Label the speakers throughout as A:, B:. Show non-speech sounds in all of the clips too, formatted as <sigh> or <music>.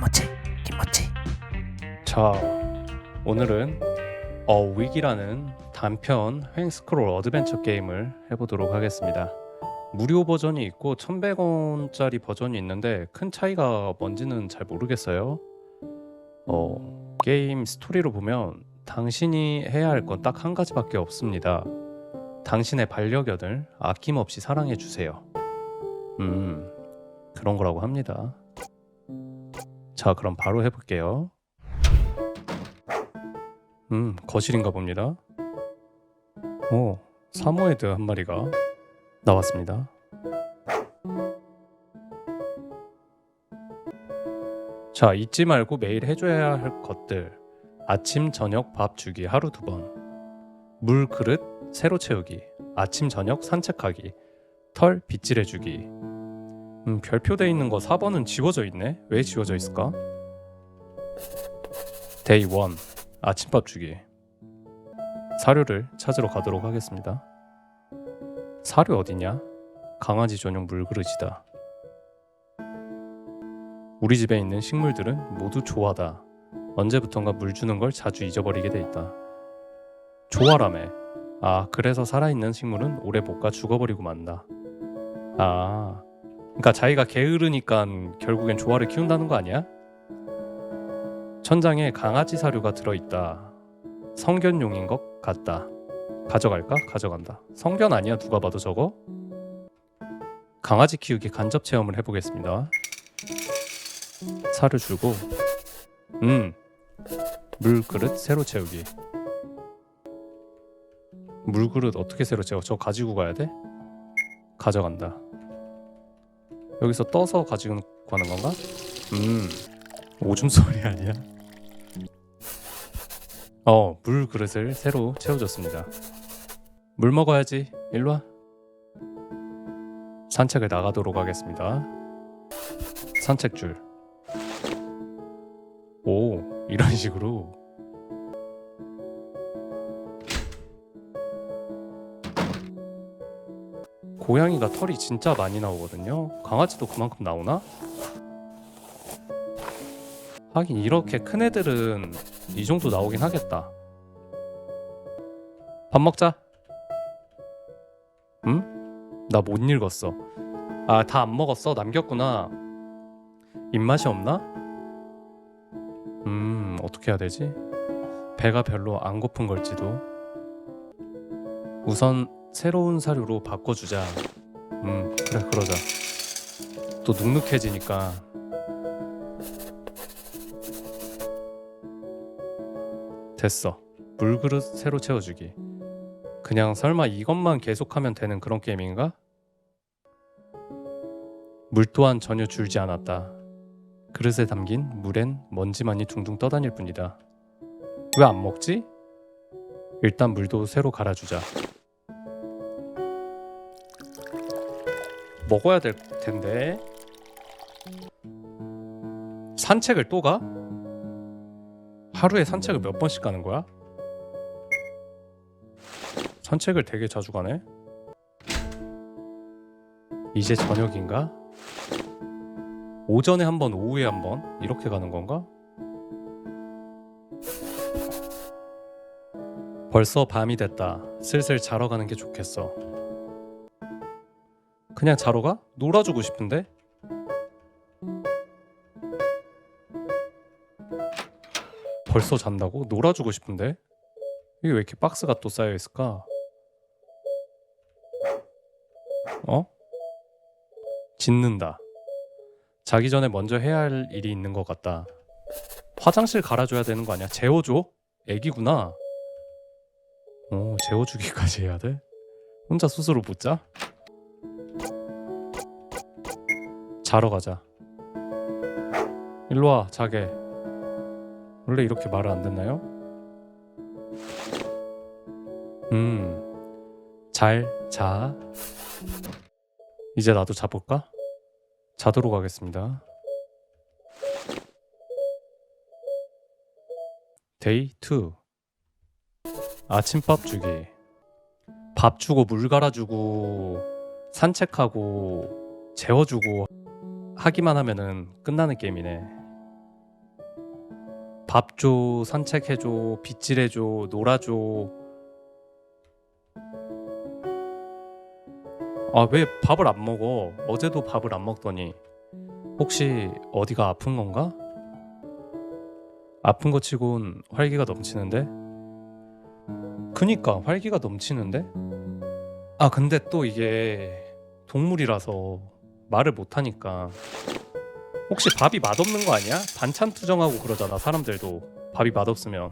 A: 김어치 김어치
B: 자, 오늘은 어 위기라는 단편 횡 스크롤 어드벤처 게임을 해보도록 하겠습니다. 무료 버전이 있고 1,100원짜리 버전이 있는데 큰 차이가 뭔지는 잘 모르겠어요. 어, 게임 스토리로 보면 당신이 해야 할 건 딱 한 가지밖에 없습니다. 당신의 반려견을 아낌없이 사랑해 주세요. 음, 그런 거라고 합니다. 자, 그럼 바로 해볼게요. 음, 거실인가 봅니다. 오, 사모예드 한 마리가 나왔습니다. 자, 잊지 말고 매일 해줘야 할 것들. 아침, 저녁 밥 주기 하루 두 번. 물 그릇 새로 채우기. 아침, 저녁 산책하기. 털 빗질해주기. 음, 별표돼 있는 거 4번은 지워져 있네. 왜 지워져 있을까? 데이 1 아침밥 주기. 사료를 찾으러 가도록 하겠습니다. 사료 어디냐? 강아지 전용 물그릇이다. 우리 집에 있는 식물들은 모두 조화다. 언제부턴가 물 주는 걸 자주 잊어버리게 돼 있다. 조화라며. 아, 그래서 살아있는 식물은 오래 못가 죽어버리고 만다. 아, 그러니까 자기가 게으르니까 결국엔 조화를 키운다는 거 아니야? 천장에 강아지 사료가 들어있다. 성견용인 것 같다. 가져갈까? 가져간다. 성견 아니야? 누가 봐도 저거? 강아지 키우기 간접 체험을 해보겠습니다. 사료 주고, 음, 물 그릇 새로 채우기. 물 그릇 어떻게 새로 채워? 저 가지고 가야 돼? 가져간다. 여기서 떠서 가지고 가는 건가? 음, 오줌 소리 아니야? 어, 물 그릇을 새로 채워줬습니다. 물 먹어야지. 일로 와. 산책을 나가도록 하겠습니다. 산책줄. 오, 이런 식으로. 고양이가 털이 진짜 많이 나오거든요. 강아지도 그만큼 나오나? 하긴 이렇게 큰 애들은 이 정도 나오긴 하겠다. 밥 먹자. 응? 나 못 읽었어. 아, 다 안 먹었어? 남겼구나. 입맛이 없나? 음, 어떻게 해야 되지? 배가 별로 안 고픈 걸지도. 우선 새로운 사료로 바꿔주자. 음, 그래, 그러자. 또 눅눅해지니까 됐어. 물그릇 새로 채워주기. 그냥 설마 이것만 계속하면 되는 그런 게임인가? 물 또한 전혀 줄지 않았다. 그릇에 담긴 물엔 먼지만이 둥둥 떠다닐 뿐이다. 왜 안 먹지? 일단 물도 새로 갈아주자. 먹어야 될 텐데. 산책을 또 가? 하루에 산책을 몇 번씩 가는 거야? 산책을 되게 자주 가네. 이제 저녁인가? 오전에 한 번, 오후에 한 번 이렇게 가는 건가? 벌써 밤이 됐다. 슬슬 자러 가는 게 좋겠어. 그냥 자러 가? 놀아주고 싶은데? 벌써 잔다고? 놀아주고 싶은데? 이게 왜 이렇게 박스가 또 쌓여 있을까? 어? 짖는다. 자기 전에 먼저 해야 할 일이 있는 것 같다. 화장실 갈아줘야 되는 거 아니야? 재워줘? 애기구나. 오, 재워주기까지 해야 돼? 혼자 스스로 못 자? 자러 가자. 일로 와, 자게. 원래 이렇게 말을 안 듣나요? 음, 잘 자. 이제 나도 자볼까? 자도록 하겠습니다. 데이 2 아침밥 주기 밥 주고 물 갈아주고 산책하고 재워주고 하기만 하면은 끝나는 게임이네 밥 줘, 산책해 줘, 빗질해 줘, 놀아 줘. 아, 왜 밥을 안 먹어? 어제도 밥을 안 먹더니. 혹시 어디가 아픈 건가? 아픈 거 치곤 활기가 넘치는데? 그니까 활기가 넘치는데? 아, 근데 또 이게 동물이라서 말을 못 하니까. 혹시 밥이 맛없는 거 아니야? 반찬 투정하고 그러잖아 사람들도 밥이 맛없으면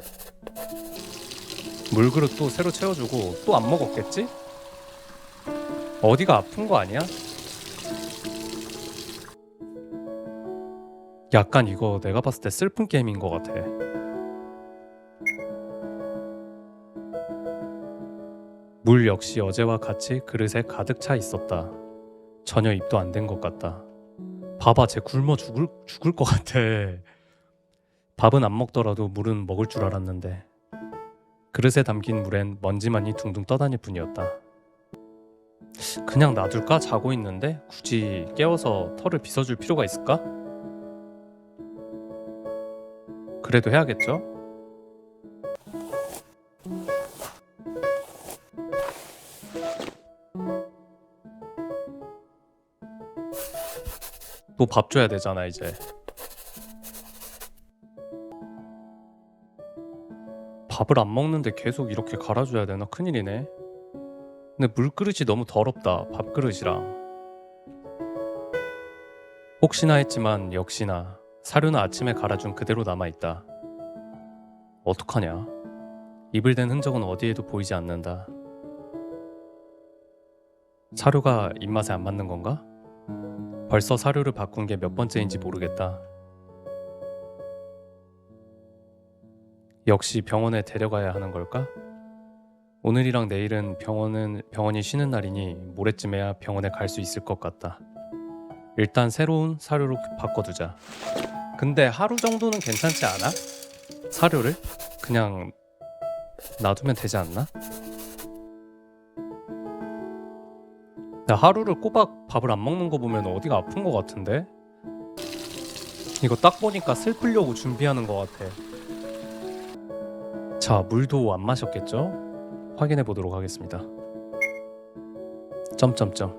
B: 물그릇 또 새로 채워주고 또 안 먹었겠지? 어디가 아픈 거 아니야? 약간 이거 내가 봤을 때 슬픈 게임인 것 같아 물 역시 어제와 같이 그릇에 가득 차 있었다 전혀 입도 안댄것 같다 봐봐, 쟤 굶어 죽을 죽을 것 같아. 밥은 안 먹더라도 물은 먹을 줄 알았는데 그릇에 담긴 물엔 먼지만이 둥둥 떠다닐 뿐이었다. 그냥 놔둘까? 자고 있는데 굳이 깨워서 털을 빗어줄 필요가 있을까? 그래도 해야겠죠? 또 밥 줘야 되잖아 이제. 밥을 안 먹는데 계속 이렇게 갈아줘야 되나? 큰일이네. 근데 물그릇이 너무 더럽다 밥그릇이랑. 혹시나 했지만 역시나 사료는 아침에 갈아준 그대로 남아있다. 어떡하냐? 입을 댄 흔적은 어디에도 보이지 않는다. 사료가 입맛에 안 맞는 건가? 벌써 사료를 바꾼 게 몇 번째인지 모르겠다. 역시 병원에 데려가야 하는 걸까? 오늘이랑 내일은 병원은 병원이 쉬는 날이니 모레쯤에야 병원에 갈 수 있을 것 같다. 일단 새로운 사료로 바꿔두자. 근데 하루 정도는 괜찮지 않아? 사료를 그냥 놔두면 되지 않나? 나 하루를 꼬박 밥을 안 먹는 거 보면 어디가 아픈 거 같은데? 이거 딱 보니까 슬프려고 준비하는 거 같아. 자, 물도 안 마셨겠죠? 확인해 보도록 하겠습니다. 점점점.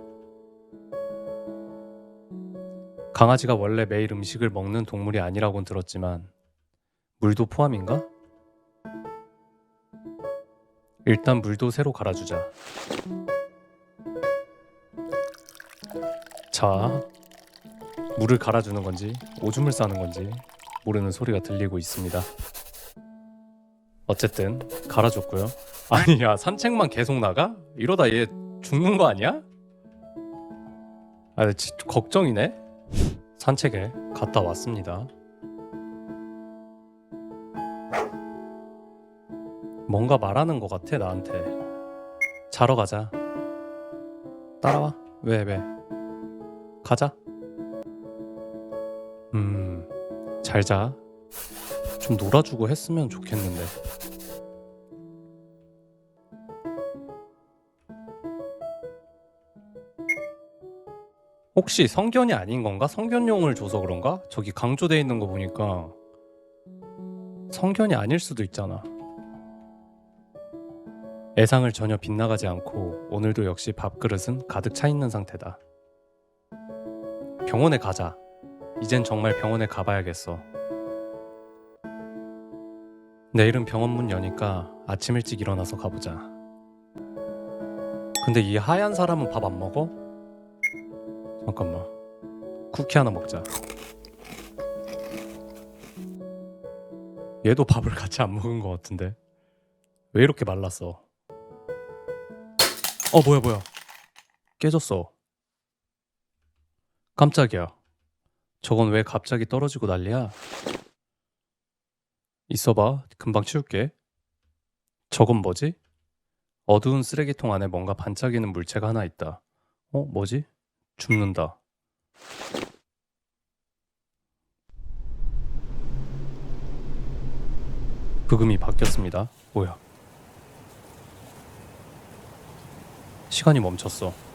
B: 강아지가 원래 매일 음식을 먹는 동물이 아니라고는 들었지만 물도 포함인가? 일단 물도 새로 갈아주자. 자, 물을 갈아주는 건지 오줌을 싸는 건지 모르는 소리가 들리고 있습니다. 어쨌든 갈아줬고요. <laughs> 아니 야 산책만 계속 나가? 이러다 얘 죽는 거 아니야? 아, 진 걱정이네. 산책에 갔다 왔습니다. 뭔가 말하는 것 같아 나한테. 자러 가자. 따라와. 왜 왜? 가자. 음, 잘 자. 좀 놀아주고 했으면 좋겠는데. 혹시 성견이 아닌 건가? 성견용을 줘서 그런가? 저기 강조돼 있는 거 보니까 성견이 아닐 수도 있잖아. 애상을 전혀 빗나가지 않고 오늘도 역시 밥그릇은 가득 차 있는 상태다. 병원에 가자. 이젠 정말 병원에 가봐야겠어. 내일은 병원 문 여니까 아침 일찍 일어나서 가보자. 근데 이 하얀 사람은 밥 안 먹어? 잠깐만. 쿠키 하나 먹자. 얘도 밥을 같이 안 먹은 것 같은데. 왜 이렇게 말랐어? 어, 뭐야, 뭐야. 깨졌어. 깜짝이야. 저건 왜 갑자기 떨어지고 난리야? 있어봐. 금방 치울게. 저건 뭐지? 어두운 쓰레기통 안에 뭔가 반짝이는 물체가 하나 있다. 어, 뭐지? 죽는다. 부금이 바뀌었습니다. 뭐야? 시간이 멈췄어.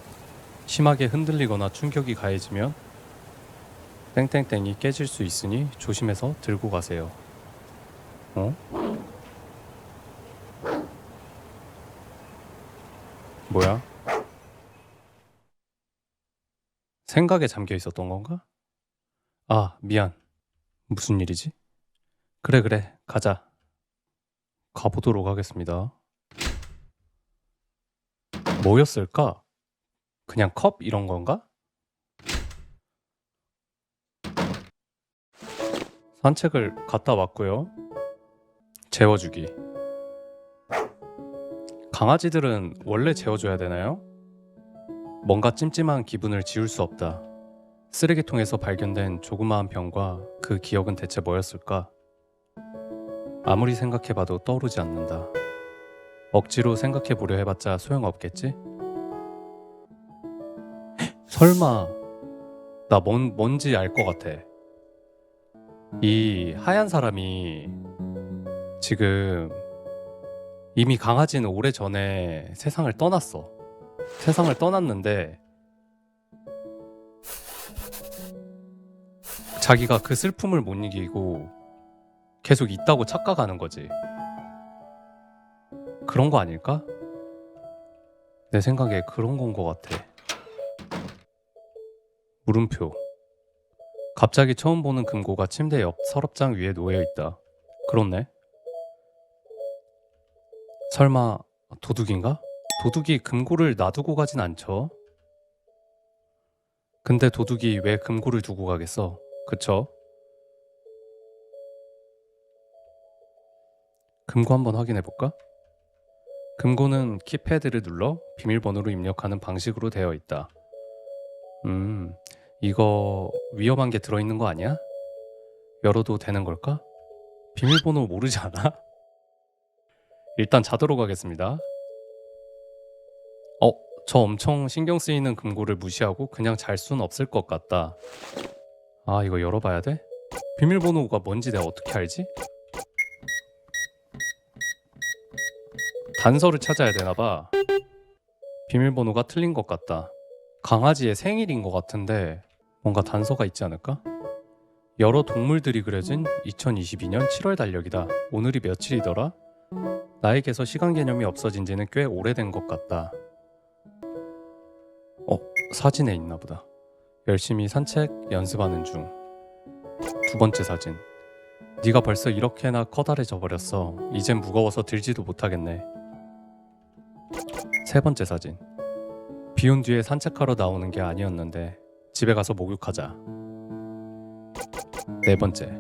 B: 심하게 흔들리거나 충격이 가해지면 땡땡땡이 깨질 수 있으니 조심해서 들고 가세요. 어? 뭐야? 생각에 잠겨 있었던 건가? 아, 미안. 무슨 일이지? 그래, 그래. 가자. 가보도록 하겠습니다. 뭐였을까? 그냥 컵 이런 건가? 산책을 갔다 왔고요. 재워주기. 강아지들은 원래 재워줘야 되나요? 뭔가 찜찜한 기분을 지울 수 없다. 쓰레기통에서 발견된 조그마한 병과 그 기억은 대체 뭐였을까? 아무리 생각해봐도 떠오르지 않는다. 억지로 생각해보려 해봤자 소용없겠지? 설마 나 뭔, 뭔지 알 것 같아. 이 하얀 사람이 지금 이미 강아지는 오래 전에 세상을 떠났어. 세상을 떠났는데 자기가 그 슬픔을 못 이기고 계속 있다고 착각하는 거지. 그런 거 아닐까? 내 생각에 그런 건 것 같아. 물음표. 갑자기 처음 보는 금고가 침대 옆 서랍장 위에 놓여 있다. 그렇네. 설마 도둑인가? 도둑이 금고를 놔두고 가진 않죠. 근데 도둑이 왜 금고를 두고 가겠어? 그쵸? 금고 한번 확인해 볼까? 금고는 키패드를 눌러 비밀번호로 입력하는 방식으로 되어 있다. 음, 이거 위험한 게 들어있는 거 아니야? 열어도 되는 걸까? 비밀번호 모르지 않아? <laughs> 일단 자도록 하겠습니다. 어, 저 엄청 신경 쓰이는 금고를 무시하고 그냥 잘 수는 없을 것 같다. 아, 이거 열어봐야 돼? 비밀번호가 뭔지 내가 어떻게 알지? 단서를 찾아야 되나 봐. 비밀번호가 틀린 것 같다. 강아지의 생일인 것 같은데 뭔가 단서가 있지 않을까? 여러 동물들이 그려진 2022년 7월 달력이다. 오늘이 며칠이더라? 나에게서 시간 개념이 없어진 지는 꽤 오래된 것 같다. 어, 사진에 있나 보다. 열심히 산책 연습하는 중. 두 번째 사진. 네가 벌써 이렇게나 커다래져 버렸어. 이젠 무거워서 들지도 못하겠네. 세 번째 사진. 비 온 뒤에 산책하러 나오는 게 아니었는데 집에 가서 목욕하자. 네 번째.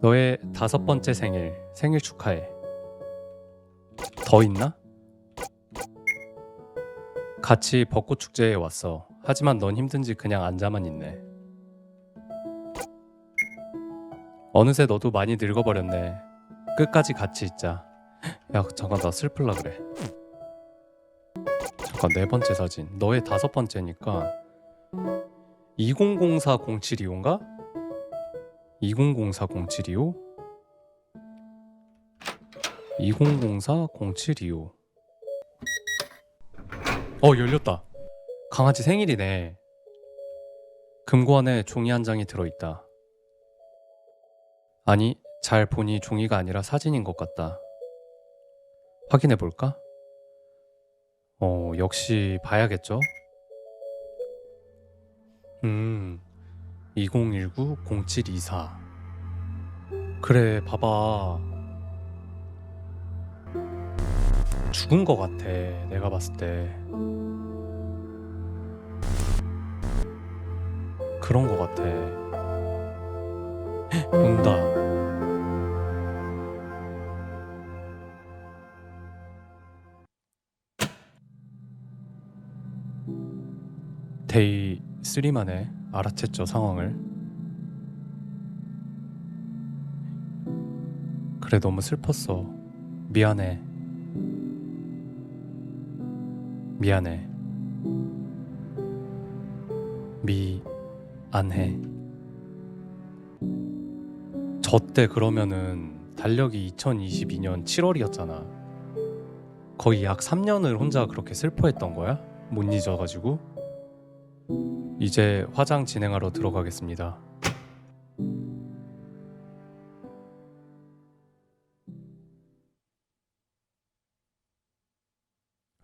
B: 너의 다섯 번째 생일, 생일 축하해. 더 있나? 같이 벚꽃 축제에 왔어. 하지만 넌 힘든지 그냥 앉아만 있네. 어느새 너도 많이 늙어버렸네. 끝까지 같이 있자. 야, 잠깐 나 슬플라 그래. 잠깐 네 번째 사진. 너의 다섯 번째니까 2004 0725인가? 2004 0725? 2004 0725. 어, 열렸다. 강아지 생일이네. 금고 안에 종이 한 장이 들어있다. 아니, 잘 보니 종이가 아니라 사진인 것 같다. 확인해 볼까? 어, 역시 봐야겠죠? 음, 2019-0724. 그래, 봐봐. 죽은 것 같아, 내가 봤을 때. 그런 것 같아. 헉, <gasps> 온다. 데이 3만에 알아챘죠 상황을. 그래 너무 슬펐어. 미안해. 미안해. 미안해. 저 때 그러면은 달력이 2022년 7월이었잖아. 거의 약 3년을 혼자 그렇게 슬퍼했던 거야? 못 잊어가지고 이제 화장 진행하러 들어가겠습니다.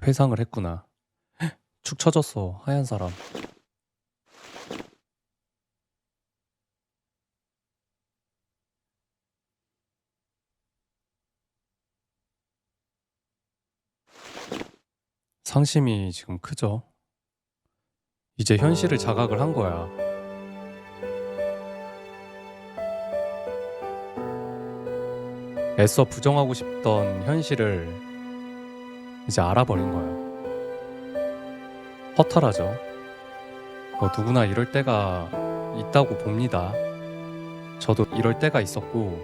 B: 회상을 했구나. <gasps> 축 처졌어, 하얀 사람. 상심이 지금 크죠? 이제 현실을 자각을 한 거야. 애써 부정하고 싶던 현실을 이제 알아버린 거야. 허탈하죠. 뭐 누구나 이럴 때가 있다고 봅니다. 저도 이럴 때가 있었고,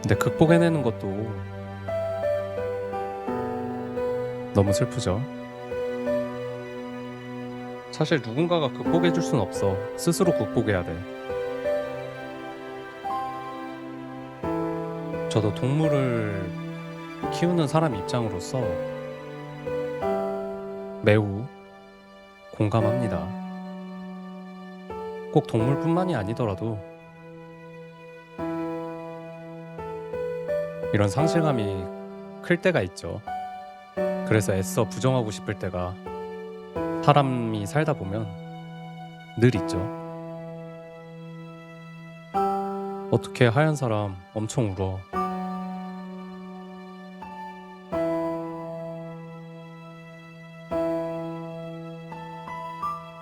B: 근데 극복해내는 것도 너무 슬프죠. 사실 누군가가 극복해 줄 순 없어. 스스로 극복해야 돼. 저도 동물을 키우는 사람 입장으로서 매우 공감합니다. 꼭 동물뿐만이 아니더라도 이런 상실감이 클 때가 있죠. 그래서 애써 부정하고 싶을 때가 사람이 살다 보면 늘 있죠. 어떻게 하얀 사람 엄청 울어.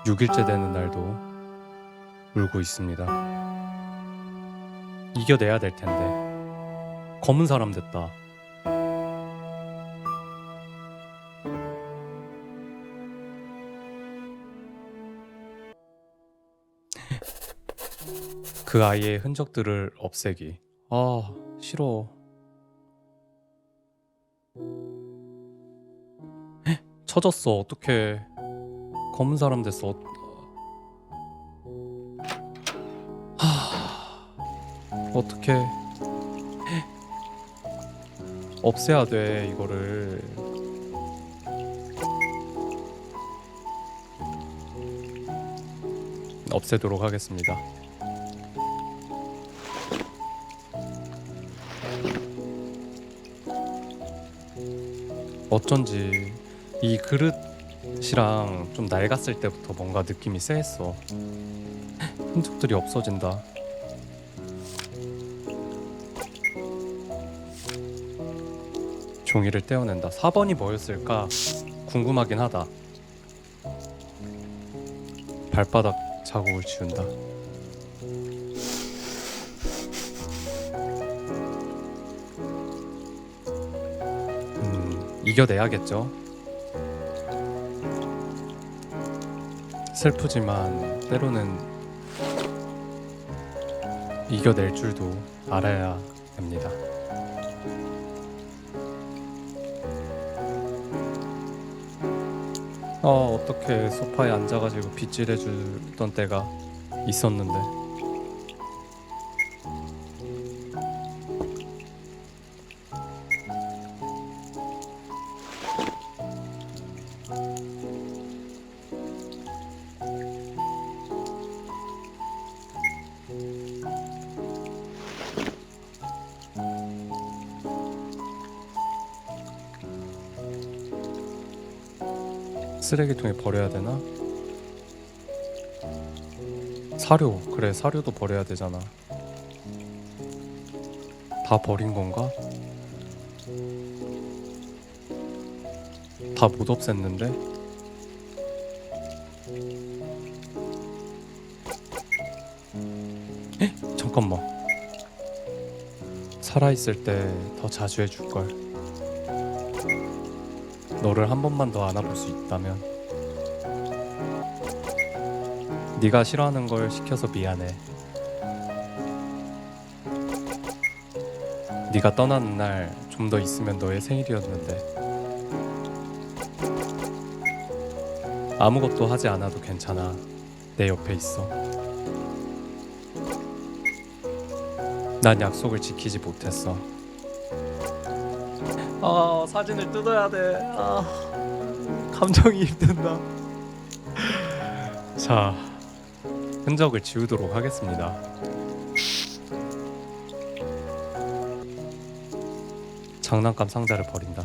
B: 6일째 되는 날도 울고 있습니다. 이겨내야 될 텐데. 검은 사람 됐다. 그 아이의 흔적들을 없애기. 아, 싫어. 헉, 쳐졌어. 어떡해. 검은 사람 됐어. 어- 하... 어떻게 없애야 돼 이거를. 없애도록 하겠습니다. 어쩐지 이 그릇이랑 좀 낡았을 때부터 뭔가 느낌이 쎄했어. 흔적들이 없어진다. 종이를 떼어낸다. 4번이 뭐였을까? 궁금하긴 하다. 발바닥 자국을 지운다. 이겨내야겠죠. 슬프지만 때로는 이겨낼 줄도 알아야 됩니다. 아, 어떻게 소파에 앉아가지고 빗질해주던 때가 있었는데. 쓰레기통에 버려야 되나? 사료 그래 사료도 버려야 되잖아 다 버린 건가? 다 못 없앴는데? 에? 잠깐만 살아있을 때 더 자주 해줄걸 너를 한 번만 더 안아볼 수 있다면 네가 싫어하는 걸 시켜서 미안해. 네가 떠나는 날 좀 더 있으면 너의 생일이었는데 아무것도 하지 않아도 괜찮아. 내 옆에 있어. 난 약속을 지키지 못했어 아 사진을 뜯어야 돼. 아 감정이 힘든다. 자 흔적을 지우도록 하겠습니다. 장난감 상자를 버린다.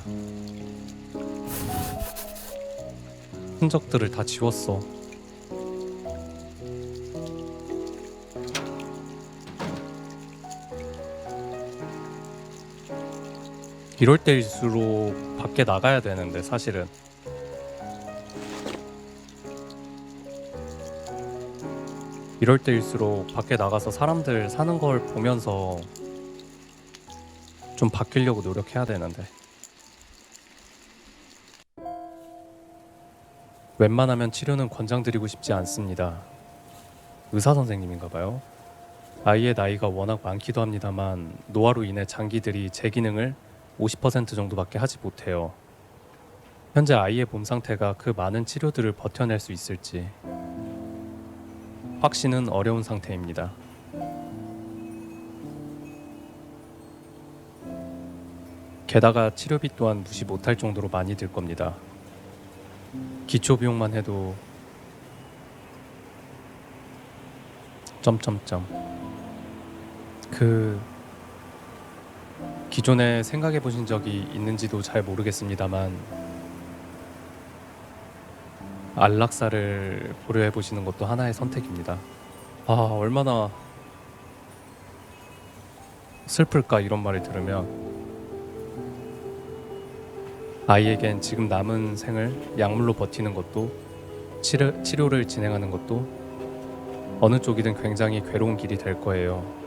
B: 흔적들을 다 지웠어. 이럴 때일수록 밖에 나가야 되는데 사실은 이럴 때일수록 밖에 나가서 사람들 사는 걸 보면서 좀 바뀌려고 노력해야 되는데 웬만하면 치료는 권장드리고 싶지 않습니다. 의사 선생님인가 봐요. 아이의 나이가 워낙 많기도 합니다만 노화로 인해 장기들이 제 기능을 50% 정도밖에 하지 못해요. 현재 아이의 몸 상태가 그 많은 치료들을 버텨낼 수 있을지 확신은 어려운 상태입니다. 게다가 치료비 또한 무시 못할 정도로 많이 들 겁니다. 기초 비용만 해도 점점점 그 기존에 생각해 보신 적이 있는지도 잘 모르겠습니다만 안락사를 고려해 보시는 것도 하나의 선택입니다. 아 얼마나 슬플까 이런 말을 들으면 아이에겐 지금 남은 생을 약물로 버티는 것도 치료, 치료를 진행하는 것도 어느 쪽이든 굉장히 괴로운 길이 될 거예요.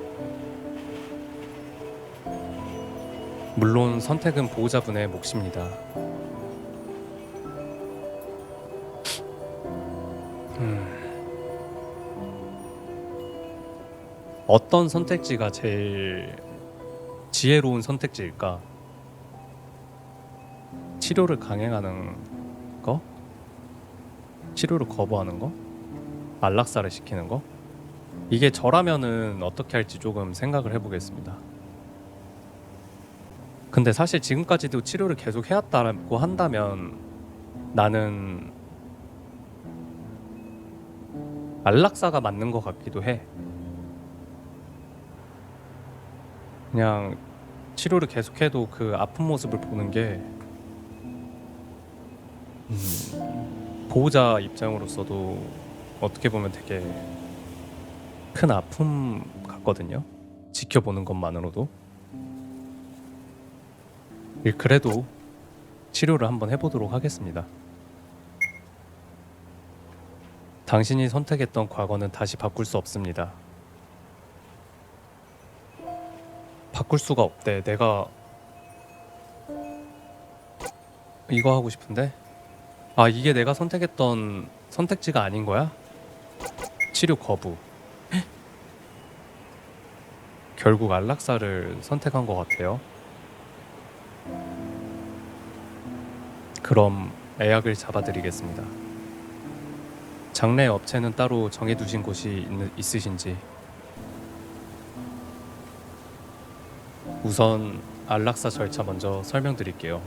B: 물론 선택은 보호자분의 몫입니다. 음. 어떤 선택지가 제일 지혜로운 선택지일까? 치료를 강행하는 거? 치료를 거부하는 거? 안락사를 시키는 거? 이게 저라면은 어떻게 할지 조금 생각을 해보겠습니다. 근데 사실 지금까지도 치료를 계속 해왔다고 한다면 나는 안락사가 맞는 것 같기도 해. 그냥 치료를 계속해도 그 아픈 모습을 보는 게 음, 보호자 입장으로서도 어떻게 보면 되게 큰 아픔 같거든요. 지켜보는 것만으로도. 예, 그래도 치료를 한번 해보도록 하겠습니다. 당신이 선택했던 과거는 다시 바꿀 수 없습니다. 바꿀 수가 없대. 내가 이거 하고 싶은데 아 이게 내가 선택했던 선택지가 아닌 거야? 치료 거부. 헉? <gasps> 결국 안락사를 선택한 것 같아요. 그럼 예약을 잡아드리겠습니다. 장례 업체는 따로 정해두신 곳이 있, 있으신지 우선 안락사 절차 먼저 설명드릴게요.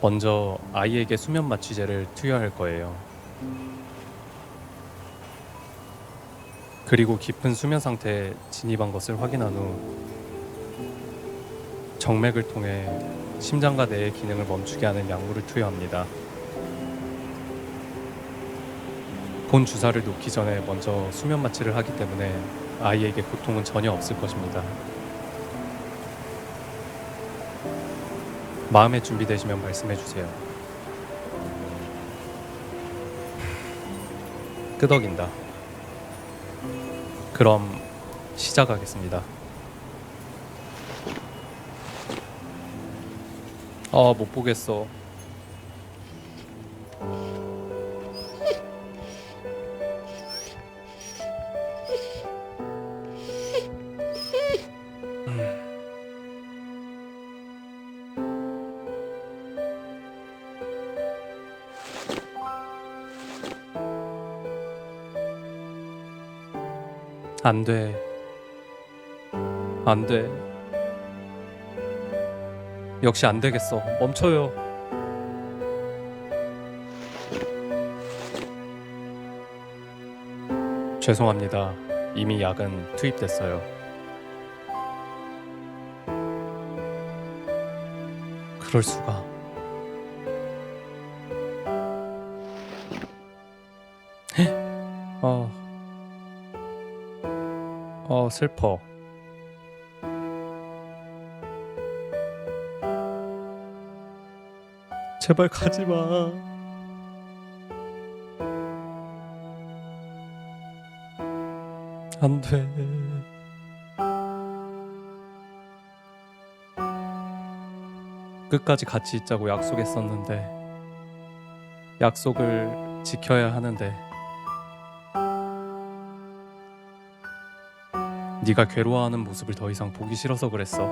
B: 먼저 아이에게 수면 마취제를 투여할 거예요. 그리고 깊은 수면 상태에 진입한 것을 확인한 후 정맥을 통해 심장과 뇌의 기능을 멈추게 하는 약물을 투여합니다. 본 주사를 놓기 전에 먼저 수면 마취를 하기 때문에 아이에게 고통은 전혀 없을 것입니다. 마음의 준비되시면 말씀해 주세요. 끄덕인다. 그럼 시작하겠습니다. 아, 못 보겠어. 안 돼. 안 돼. 역시 안 되겠어. 멈춰요. 죄송합니다. 이미 약은 투입됐어요. 그럴 수가. 어. 어, 슬퍼. 제발 가지 마. 안 돼. 끝까지 같이 있자고 약속했었는데 약속을 지켜야 하는데 네가 괴로워하는 모습을 더 이상 보기 싫어서 그랬어.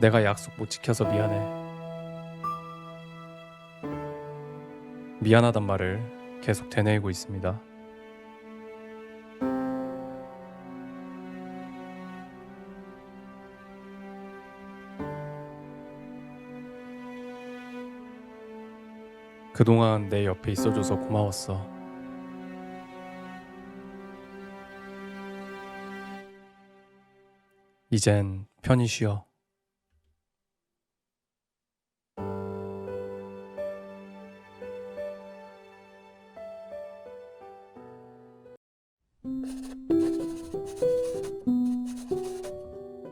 B: 내가 약속 못 지켜서 미안해. 미안하단 말을 계속 되뇌이고 있습니다. 그동안 내 옆에 있어줘서 고마웠어. 이젠 편히 쉬어.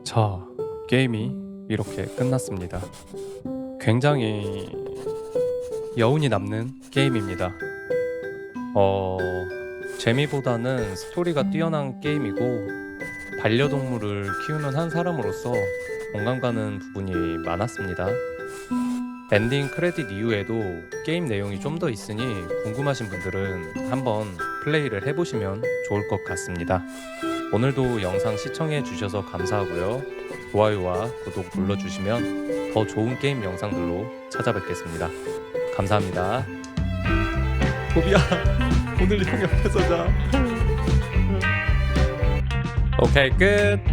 B: 자, 게임이 이렇게 끝났습니다. 굉장히 여운이 남는 게임입니다. 어, 재미보다는 스토리가 뛰어난 게임이고 반려동물을 키우는 한 사람으로서 공감 가는 부분이 많았습니다. 엔딩 크레딧 이후에도 게임 내용이 좀 더 있으니 궁금하신 분들은 한번 플레이를 해보시면 좋을 것 같습니다. 오늘도 영상 시청해 주셔서 감사하고요. 좋아요와 구독 눌러주시면 더 좋은 게임 영상들로 찾아뵙겠습니다. 감사합니다. 보비야, 오늘 형 옆에서 자. 오케이 끝.